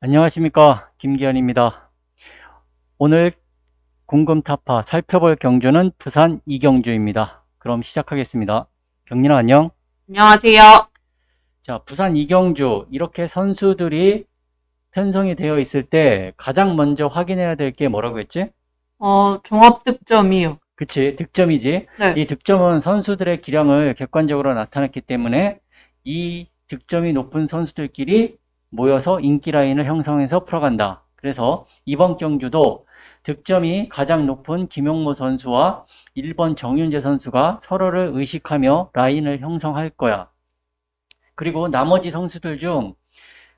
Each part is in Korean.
안녕하십니까 김기현입니다. 오늘 궁금타파 살펴볼 경주는 부산 이경주입니다. 그럼 시작하겠습니다. 경린아 안녕. 안녕하세요. 자 부산 이경주 이렇게 선수들이 편성이 되어 있을 때 가장 먼저 확인해야 될 게 뭐라고 했지? 어, 종합 득점이요. 그치 득점이지. 네. 이 득점은 선수들의 기량을 객관적으로 나타냈기 때문에 이 득점이 높은 선수들끼리 모여서 인기 라인을 형성해서 풀어간다. 그래서 이번 경주도 득점이 가장 높은 김용모 선수와 1번 정윤재 선수가 서로를 의식하며 라인을 형성할 거야. 그리고 나머지 선수들 중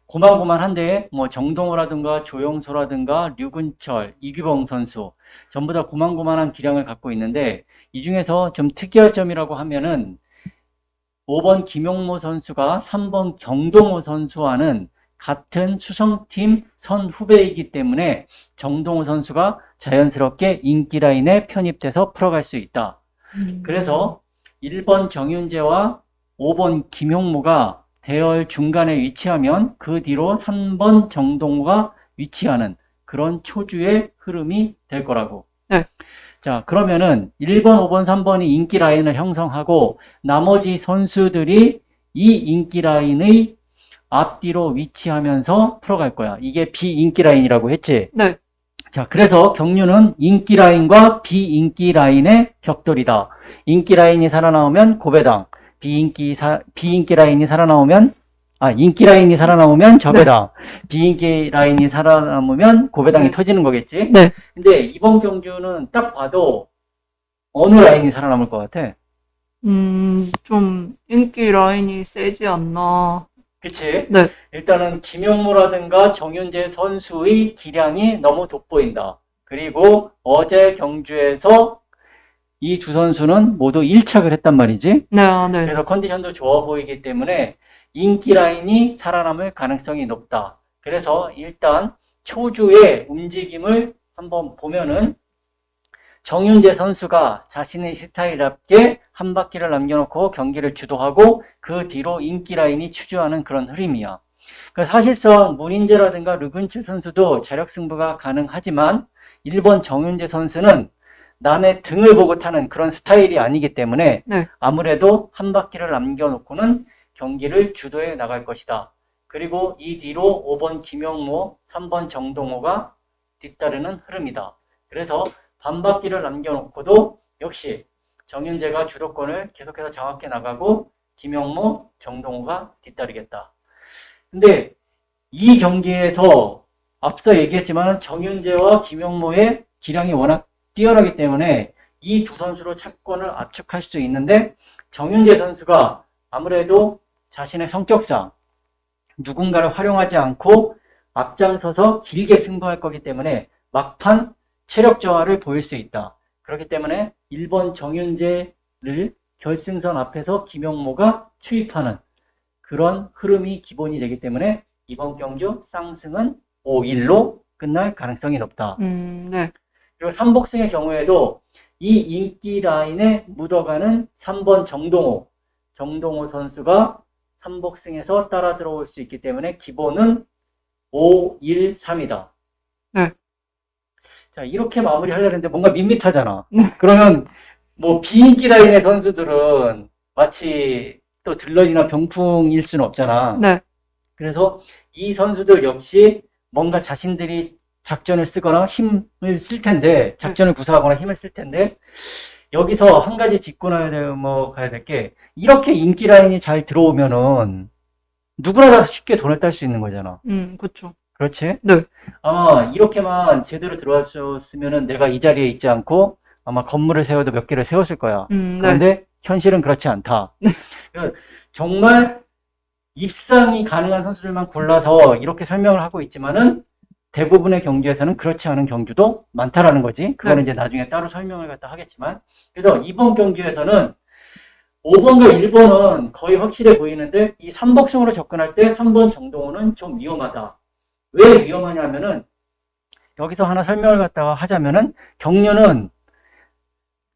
고만고만한데 뭐 정동호라든가 조영소라든가 류근철, 이규봉 선수 전부 다 고만고만한 기량을 갖고 있는데 이 중에서 좀 특이할 점이라고 하면은 5번 김용모 선수가 3번 경동호 선수와는 같은 수성팀 선 후배이기 때문에 정동호 선수가 자연스럽게 인기 라인에 편입돼서 풀어갈 수 있다. 그래서 1번 정윤재와 5번 김용모가 대열 중간에 위치하면 그 뒤로 3번 정동호가 위치하는 그런 초주의 흐름이 될 거라고. 네. 자, 그러면은 1번, 5번, 3번이 인기 라인을 형성하고 나머지 선수들이 이 인기 라인의 앞뒤로 위치하면서 풀어갈 거야. 이게 비인기 라인이라고 했지? 네. 자, 그래서 경류는 인기 라인과 비인기 라인의 격돌이다. 인기 라인이 살아나오면 고배당, 비인기 사, 비인기 라인이 살아나오면 아, 인기 라인이 살아나오면 저배당, 비인기 라인이 살아남으면 고배당이 네. 터지는 거겠지? 네. 근데 이번 경주는 딱 봐도 어느 라인이 살아남을 것 같아? 음, 좀 인기 라인이 세지 않나. 그치? 네. 일단은 김용무라든가 정윤재 선수의 기량이 너무 돋보인다. 그리고 어제 경주에서 이 두 선수는 모두 1착을 했단 말이지. 네, 아, 네. 그래서 컨디션도 좋아 보이기 때문에 인기 라인이 살아남을 가능성이 높다. 그래서 일단 초주의 움직임을 한번 보면은 정윤재 선수가 자신의 스타일답게 한 바퀴를 남겨놓고 경기를 주도하고 그 뒤로 인기 라인이 추주하는 그런 흐름이야. 그러니까 사실상 문인재라든가 르근칠 선수도 자력 승부가 가능하지만 1번 정윤재 선수는 남의 등을 보고 타는 그런 스타일이 아니기 때문에 네. 아무래도 한 바퀴를 남겨놓고는 경기를 주도해 나갈 것이다. 그리고 이 뒤로 5번 김영모, 3번 정동호가 뒤따르는 흐름이다. 그래서 반 바퀴를 남겨놓고도 역시 정윤재가 주도권을 계속해서 장악해 나가고 김영모, 정동호가 뒤따르겠다. 근데 이 경기에서 앞서 얘기했지만 정윤재와 김영모의 기량이 워낙 뛰어나기 때문에 이 두 선수로 차권을 압축할 수 있는데 정윤재 선수가 아무래도 자신의 성격상 누군가를 활용하지 않고 앞장서서 길게 승부할 거기 때문에 막판 체력 저하를 보일 수 있다. 그렇기 때문에 1번 정윤재를 결승선 앞에서 김영모가 추입하는 그런 흐름이 기본이 되기 때문에 이번 경주 쌍승은 5-1로 끝날 가능성이 높다. 음, 네. 그리고 삼복승의 경우에도 이 인기 라인에 묻어가는 3번 정동호, 정동호 선수가 삼복승에서 따라 들어올 수 있기 때문에 기본은 5, 1, 3이다. 네. 자, 이렇게 마무리 하려는데 뭔가 밋밋하잖아. 네. 그러면 뭐 비인기 라인의 선수들은 마치 또 들러리나 병풍일 수는 없잖아. 네. 그래서 이 선수들 역시 뭔가 자신들이 작전을 쓰거나 힘을 쓸 텐데, 작전을 구사하거나 힘을 쓸 텐데, 여기서 한 가지 짚고 나야 될, 뭐, 가야 될 게, 이렇게 인기 라인이 잘 들어오면은, 누구나 다 쉽게 돈을 딸 수 있는 거잖아. 음, 그쵸. 그렇지? 네. 아마 이렇게만 제대로 들어왔으면은 내가 이 자리에 있지 않고, 아마 건물을 세워도 몇 개를 세웠을 거야. 음, 네. 그런데 현실은 그렇지 않다. 그 정말 입상이 가능한 선수들만 골라서 이렇게 설명을 하고 있지만은 대부분의 경주에서는 그렇지 않은 경주도 많다라는 거지. 그거는 이제 나중에 따로 설명을 갖다 하겠지만. 그래서 이번 경주에서는 5번과 1번은 거의 확실해 보이는데 이 3복승으로 접근할 때 3번 정동호는 좀 위험하다. 왜 위험하냐면은 여기서 하나 설명을 갖다가 하자면은 경륜은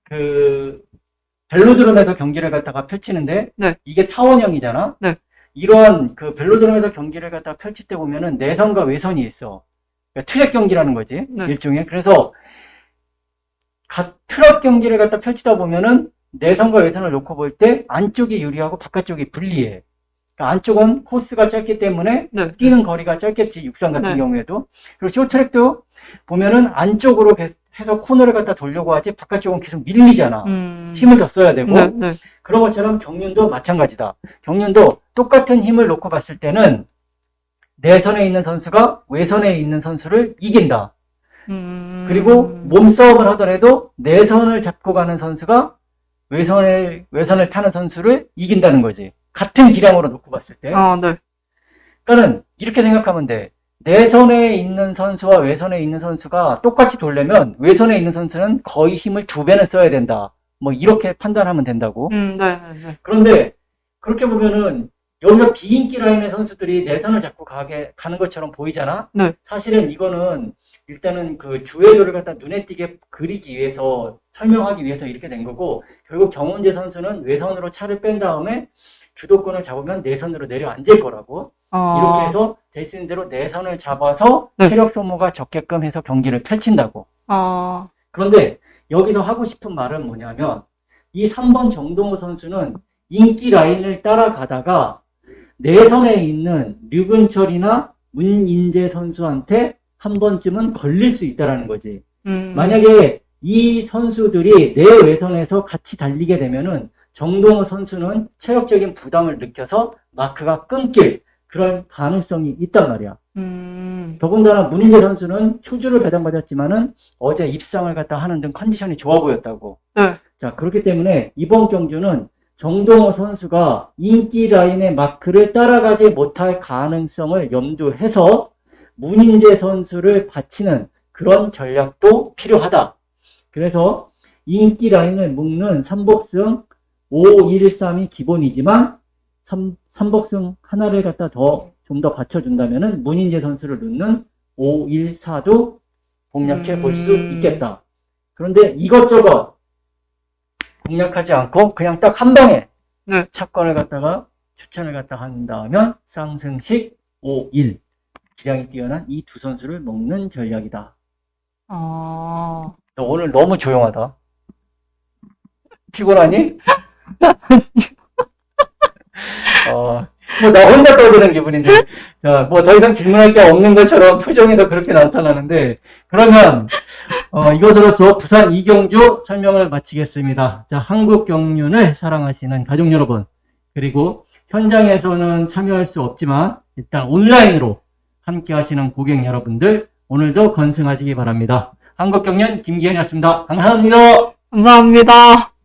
그 벨로드롬에서 경기를 갖다가 펼치는데 네. 이게 타원형이잖아. 네. 이런 그 벨로드롬에서 경기를 갖다가 펼칠 때 보면은 내선과 외선이 있어. 그러니까 트랙 경기라는 거지. 네. 일종의. 그래서 가- 트럭 경기를 갖다 펼치다 보면은 내선과 외선을 놓고 볼 때 안쪽이 유리하고 바깥쪽이 불리해. 그러니까 안쪽은 코스가 짧기 때문에 네. 뛰는 거리가 짧겠지 육상 같은 네. 경우에도 그리고 쇼트랙도 보면은 안쪽으로 개- 해서 코너를 갖다 돌려고 하지 바깥쪽은 계속 밀리잖아 음. 힘을 더 써야 되고 네, 네. 그런 것처럼 경륜도 마찬가지다 경륜도 똑같은 힘을 놓고 봤을 때는 내선에 있는 선수가 외선에 있는 선수를 이긴다 음. 그리고 몸싸움을 하더라도 내선을 잡고 가는 선수가 외선에 외선을 타는 선수를 이긴다는 거지 같은 기량으로 놓고 봤을 때 아, 네. 그러니까는 이렇게 생각하면 돼. 내선에 있는 선수와 외선에 있는 선수가 똑같이 돌려면 외선에 있는 선수는 거의 힘을 두 배는 써야 된다. 뭐 이렇게 판단하면 된다고. 음, 네, 네, 네. 그런데 그렇게 보면은 여기서 비인기 라인의 선수들이 내선을 잡고 가게 가는 것처럼 보이잖아. 네. 사실은 이거는 일단은 그 주회도를 갖다 눈에 띄게 그리기 위해서 설명하기 위해서 이렇게 된 거고 결국 정훈재 선수는 외선으로 차를 뺀 다음에 주도권을 잡으면 내선으로 내려앉을 거라고. 아, 이렇게 해서 될 수 있는 대로 내선을 잡아서 네. 체력 소모가 적게끔 해서 경기를 펼친다고. 아, 그런데 여기서 하고 싶은 말은 뭐냐면 이 3번 정동호 선수는 인기 라인을 따라가다가 내선에 있는 류근철이나 문인재 선수한테 한 번쯤은 걸릴 수 있다라는 거지. 음. 만약에 이 선수들이 내 외선에서 같이 달리게 되면은 정동호 선수는 체력적인 부담을 느껴서 마크가 끊길 그런 가능성이 있단 말이야. 음. 더군다나 문인재 선수는 초주를 배당받았지만은 어제 입상을 갖다 하는 등 컨디션이 좋아 보였다고. 네. 자, 그렇기 때문에 이번 경주는 정동호 선수가 인기 라인의 마크를 따라가지 못할 가능성을 염두해서 문인재 선수를 바치는 그런 전략도 필요하다. 그래서 인기 라인을 묶는 3복승 5, 1, 3이 기본이지만 3, 삼복승 하나를 갖다 더 좀 더 받쳐준다면은 문인재 선수를 넣는 5, 1, 4도 공략해 볼수 음. 있겠다. 그런데 이것저것 공략하지 않고 그냥 딱 한 방에 네. 차권을 갖다가 추천을 갖다 한다면 쌍승식 5, 1 기량이 뛰어난 이 두 선수를 먹는 전략이다. 아, 너 오늘 너무 조용하다. 피곤하니? 어, 뭐 나 혼자 떠드는 기분인데. 자, 뭐 더 이상 질문할 게 없는 것처럼 표정에서 그렇게 나타나는데, 그러면, 어, 이것으로서 부산 이경주 설명을 마치겠습니다. 자, 한국 경륜을 사랑하시는 가족 여러분, 그리고 현장에서는 참여할 수 없지만, 일단 온라인으로 함께 하시는 고객 여러분들, 오늘도 건승하시기 바랍니다. 한국 경륜 김기현이었습니다. 감사합니다. 감사합니다.